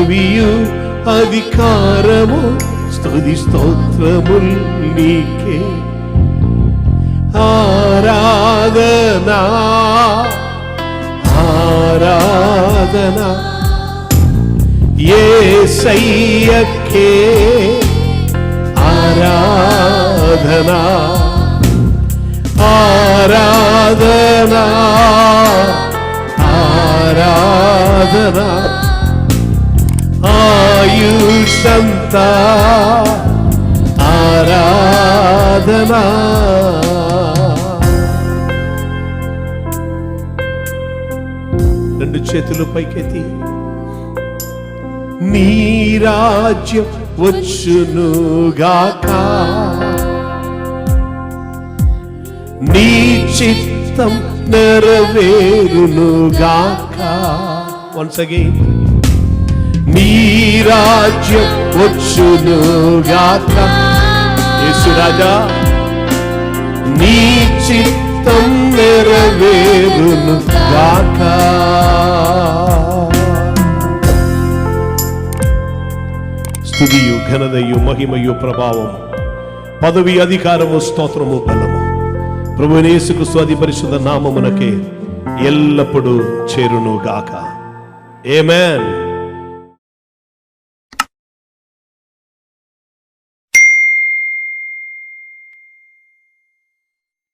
పదవియు అధికారము స్తుతి స్తోత్రముల్ నీకే ఆరాధనా ఆరాధనా ఏసయ్యకే ఆరాధనా ఆరాధనా ఆరాధనా ఆయుషంతా ఆరాధనా. రెండు చేతులు పైకెత్తి. నీ రాజ్యం వచ్చునుగాక. నీ చిత్తం నెరవేరునుగాక. వన్స్ అగైన్ నీ రాజ్యం వచ్చునుగాక యేసురాజా నీ చిత్తం నెరవేరునుగాక స్థుతియు ఘనదయు మహిమయు ప్రభావం పదవి అధికారము స్తోత్రము బలము. ప్రభునేసుకు స్వాది పరిశుద్ధ నామమునకే ఎల్లప్పుడూ చేరును గాక ఏమేన్